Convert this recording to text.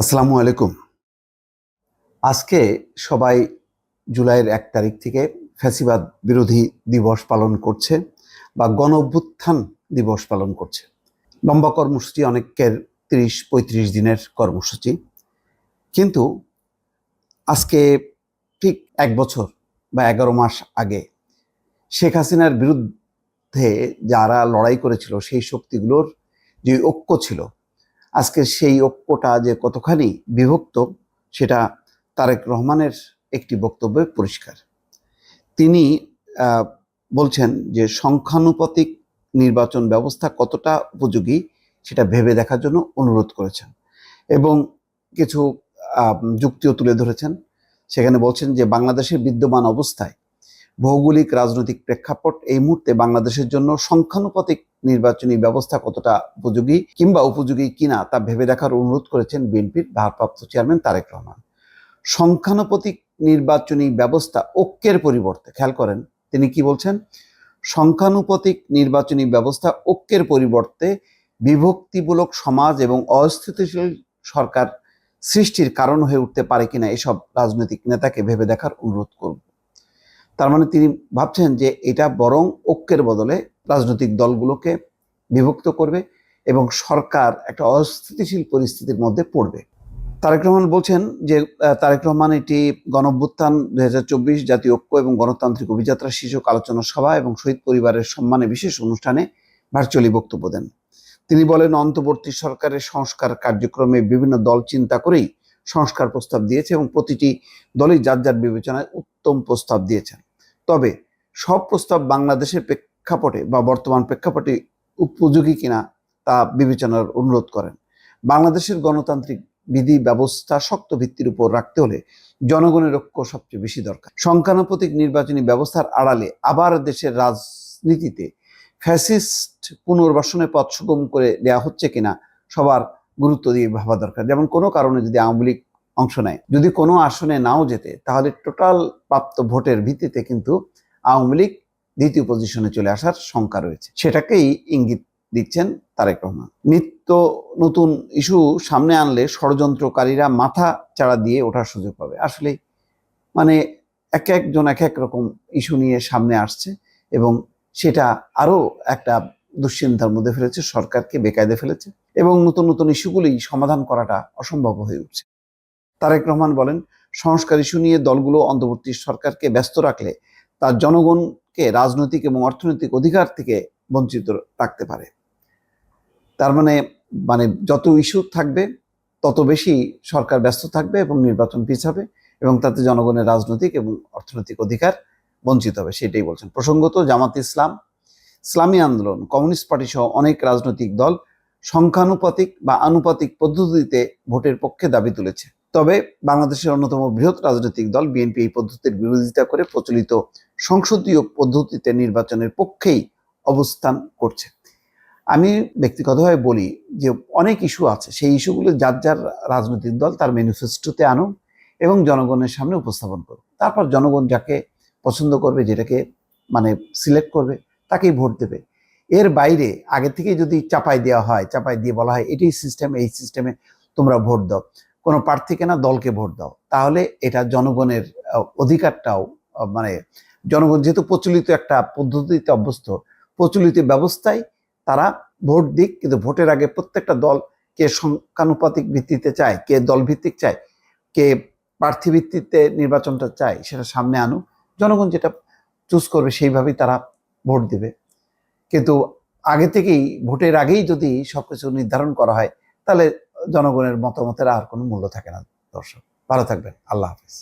আসসালামু আলাইকুম। আজকে সবাই জুলাইয়ের এক তারিখ থেকে ফ্যাসিবাদ বিরোধী দিবস পালন করছে বা গণ অভ্যুত্থান দিবস পালন করছে। লম্বা কর্মসূচি, অনেকের তিরিশ, পঁয়ত্রিশ দিনের কর্মসূচি। কিন্তু আজকে ঠিক এক বছর বা এগারো মাস আগে শেখ হাসিনার বিরুদ্ধে যারা লড়াই করেছিল সেই শক্তিগুলোর যে ঐক্য ছিল আজকে সেই ঐক্যটা যে কতখানি বিভক্ত, সেটা তারেক রহমানের একটি বক্তব্যে পরিষ্কার। তিনি বলছেন যে সংখ্যানুপাতিক নির্বাচন ব্যবস্থা কতটা উপযোগী সেটা ভেবে দেখার জন্য অনুরোধ করেছেন এবং কিছু যুক্তিও তুলে ধরেছেন। সেখানে বলছেন যে বাংলাদেশের বিদ্যমান অবস্থায় ভৌগোলিক রাজনৈতিক প্রেক্ষাপট এই মুহূর্তে বাংলাদেশের জন্য সংখ্যানুপাতিক নির্বাচনী ব্যবস্থা কতটা উপযোগী কিংবা উপযোগী কিনা তা ভেবে দেখার অনুরোধ করেছেন বিএনপির ভারপ্রাপ্ত চেয়ারম্যান তারেক রহমান। সংখ্যানুপাতিক নির্বাচনী ব্যবস্থা ঐক্যের পরিবর্তে, খেয়াল করেন, তিনি কি বলছেন? সংখ্যানুপাতিক নির্বাচনী ব্যবস্থা ঐক্যের পরিবর্তে বিভক্তিমূলক সমাজ এবং অস্থিতিশীল সরকার সৃষ্টির কারণ হয়ে উঠতে পারে কিনা এসব রাজনৈতিক নেতাকে ভেবে দেখার অনুরোধ করব। তার মানে তিনি ভাবছেন যে এটা বরং ঐক্যের বদলে রাজনৈতিক দলগুলোকে বিভক্ত করবে এবং সরকার একটা অস্থিতিশীল পরিস্থিতির মধ্যে পড়বে। তারেক রহমান বলছেন যে তারেক রহমান এটি গণভ্যুত্থান দু হাজার চব্বিশ জাতীয় ঐক্য এবং গণতান্ত্রিক অভিযাত্রা শীর্ষক আলোচনা সভা এবং শহীদ পরিবারের সম্মানে বিশেষ অনুষ্ঠানে ভার্চুয়ালি বক্তব্য দেন। তিনি বলেন, অন্তর্বর্তী সরকারের সংস্কার কার্যক্রমে বিভিন্ন দল চিন্তা করেই সংস্কার প্রস্তাব দিয়েছে এবং প্রতিটি দলই যার যার বিবেচনায় উত্তম প্রস্তাব দিয়েছেন। তবে সব প্রস্তাব বাংলাদেশের প্রেক্ষাপটে বা বর্তমান প্রেক্ষাপটে উপযোগী কিনা তা বিবেচনার অনুরোধ করেন। বাংলাদেশের গণতান্ত্রিক বিধি ব্যবস্থা শক্ত ভিত্তির উপর রাখতে হলে জনগণের ঐক্য সবচেয়ে বেশি দরকার। সংখ্যানুপাতিক নির্বাচনী ব্যবস্থার আড়ালে আবার দেশের রাজনীতিতে ফ্যাসিস্ট পুনর্বাসনের পথ সুগম করে দেওয়া হচ্ছে কিনা সবার গুরুত্ব দিয়ে ভাবা দরকার। যেমন কোনো কারণে যদি আওয়ামী লীগ অংশ নেয়, যদি কোনো আসনে নাও যেতে তাহলে টোটাল প্রাপ্ত ভোটের ভিত্তিতে কিন্তু আওয়ামী লীগ দ্বিতীয় পজিশনে চলে আসার শঙ্কা রয়েছে। সেটাকেই ইঙ্গিত দিচ্ছেন তারেক রহমান। নিত্য নতুন ইস্যু সামনে আনলে ষড়যন্ত্রকারীরা মাথা চাড়া দিয়ে ওঠার সুযোগ পাবে। আসলে মানে এক একজন এক এক রকম ইস্যু নিয়ে সামনে আসছে এবং সেটা আরও একটা দুশ্চিন্তার মধ্যে ফেলেছে, সরকারকে বেকায়দে ফেলেছে এবং নতুন নতুন ইস্যুগুলি সমাধান করাটা অসম্ভব হয়ে উঠছে। তারেক রহমান বলেন, সংস্কার ইস্যু নিয়ে দলগুলো অন্তর্বর্তী সরকারকে ব্যস্ত রাখলে তার জনগণকে রাজনৈতিক এবং অর্থনৈতিক অধিকার থেকে বঞ্চিত রাখতে পারে। তার মানে মানে যত ইস্যু থাকবে, তত বেশি সরকার ব্যস্ত থাকবে এবং নির্বাচন পিছাবে এবং তাতে জনগণের রাজনৈতিক এবং অর্থনৈতিক অধিকার বঞ্চিত হবে, সেটাই বলছেন। প্রসঙ্গত, জামাত ইসলাম, ইসলামী আন্দোলন, কমিউনিস্ট পার্টি সহ অনেক রাজনৈতিক দল সংখ্যানুপাতিক বা আনুপাতিক পদ্ধতিতে ভোটের পক্ষে দাবি তুলেছে। তবে বাংলাদেশের অন্যতম বৃহৎ রাজনৈতিক দল বিএনপি এই পদ্ধতির বিরোধিতা করে প্রচলিত সংসদীয় পদ্ধতিতে নির্বাচনের পক্ষেই অবস্থান করছে। আমি ব্যক্তিগতভাবে বলি যে অনেক ইস্যু আছে, সেই ইস্যুগুলো যার যার রাজনৈতিক দল তার ম্যানিফেস্টোতে আনুক এবং জনগণের সামনে উপস্থাপন করুক। তারপর জনগণ যাকে পছন্দ করবে, যেটাকে মানে সিলেক্ট করবে, তাকেই ভোট দেবে। এর বাইরে আগে থেকে যদি চাপাই দেওয়া হয়, চাপাই দিয়ে বলা হয়, এটাই সিস্টেম এই সিস্টেমে তোমরা ভোট দাও। কোনো প্রার্থীকে না দলকে ভোট দাও। তাহলে এটা জনগণের অধিকারটাও মানে জনগণ যেহেতু প্রচলিত একটা পদ্ধতিতে অভ্যস্ত, প্রচলিত ব্যবস্থায় তারা ভোট দিক, কিন্তু ভোটের আগে প্রত্যেকটা দল কে সংখ্যানুপাতিক ভিত্তিতে চায়, কে দল ভিত্তিক চায়, কে প্রার্থী ভিত্তিতে নির্বাচনটা চায়, সেটা সামনে আনুক। জনগণ যেটা চুজ করবে সেইভাবেই তারা ভোট দেবে। কিন্তু আগে থেকেই, ভোটের আগেই যদি সবকিছু নির্ধারণ করা হয়, তাহলে জনগণের মতামতের আর কোনো মূল্য থাকে না দর্শক। ভালো থাকবেন। আল্লাহ হাফিজ।